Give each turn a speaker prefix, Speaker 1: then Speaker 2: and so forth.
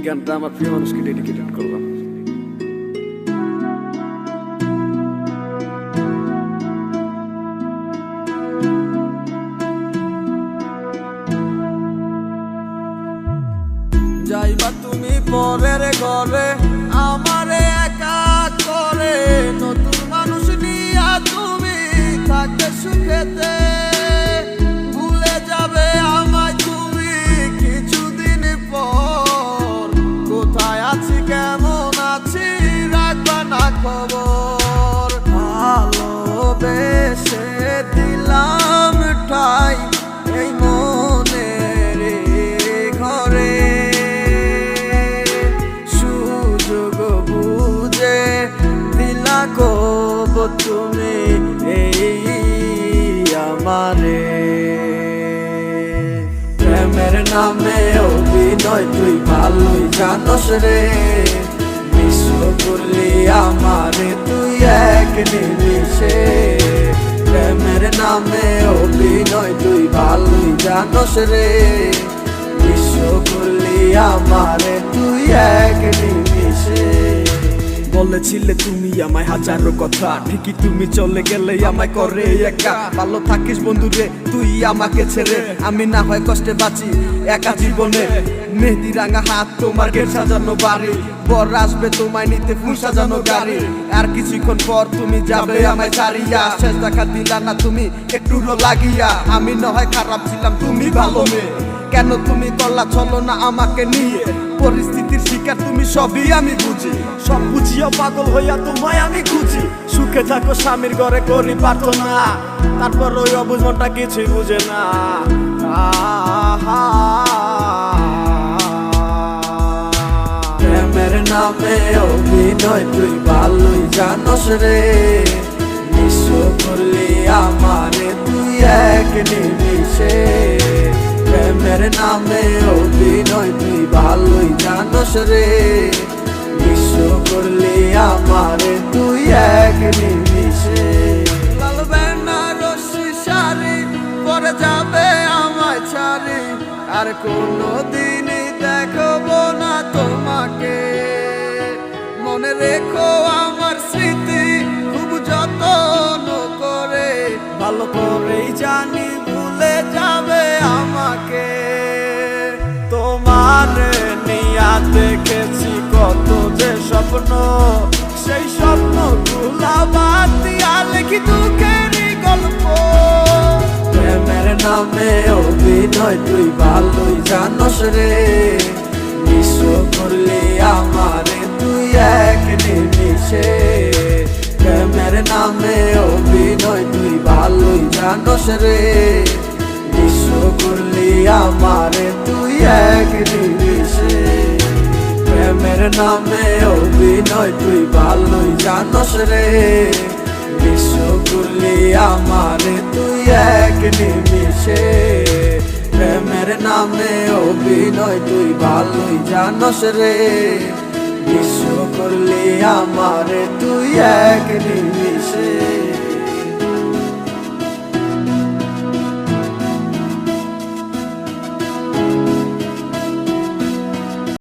Speaker 1: এই গানটা আমার প্রিয় মানুষকে ডেডিকেটেড করলাম।
Speaker 2: যাইবা তুমি পরের ঘরে আছি কেমন আছি? রাখবা না খবর। ভালোবেসে দিলাম ঠাই এই মনের ঘরে। সুযোগ বুঝে দিলা কব তুমি এই আমারে। প্রেমের নামে অভিনয় তুই ভালোই জানস রে। বিশ্ব করলি আমারে তুই এক নিমিশে প্রেমের নামে অভিনয় তুই ভালোই জানস রে। বিশ্ব করলি আমারে তুই এক
Speaker 1: বলেছিলে তুমি আমায় হাজারো কথা। ঠিকই তুমি চলে গেলে আমায় করে একা। ভালো থাকিস বন্ধু রে, তুই আমাকে ছেড়ে। আমি না হয় কষ্টে বাঁচি একা জীবনে। মেহেদি রাঙা হাত তোমার গেট সাজানো বাড়ি। বর আসবে তোমায় নিতে ফুল সাজানো গাড়ি। আর কিছুক্ষণ পর তুমি যাবে আমায় ছাড়িয়া। শেষ দেখা দিলা না তুমি, একটু লাগিয়া। আমি না হয় খারাপ ছিলাম, তুমি ভালো মেয়ে। কেন তুমি করলা চলো না আমাকে নিয়ে? পরিস্থিতির শিকার তুমি সবই আমি বুঝি। সব বুঝিও পাগল হইয়া তোমায় আমি খুঁজি। সুখে থাকো স্বামীর ঘরে করি প্রার্থনা। তারপর ওই অবুঝনটা কিছুই বুঝে না।
Speaker 2: নামে অভিনয় তুই ভালোই জানস রে। বিশ্ব করলি আমারে তুই এক নিমিষে। প্রেমের নামে অভিনয় তুই ভালোই জানস রে। বিশ্ব করলি আমারে তুই এক নিমিষে। শাড়ি পরে যাবে আমায় ছাড়ি। আর কোনো দিনই দেখব না তোমাকে। মনে রেখো আমার স্মৃতি খুব যত্ন করে। ভালো করেই জানি তোমার নিয়া দেখেছি কত যে স্বপ্ন। সেই স্বপ্নগুলা বাদ দিয়া লিখি দুঃখেরই গল্প। প্রেমের নামে অভিনয় তুই ভালোই জানস রে। বিশ্ব করলি আমারে তুই এক নিমিষে। প্রেমের নামে অভিনয় তুই ভালোই জানস রে। বিশ্ব করলি আমারে তুই এক নিমিষে প্রেমের নামে অভিনয় তুই ভালোই জানস রে বিশ্ব করলি আমারে তুই এক নিমিষে প্রেমের নামে অভিনয় তুই ভালোই জানস রে বিশ্ব করলি আমারে তুই এক নিমিষে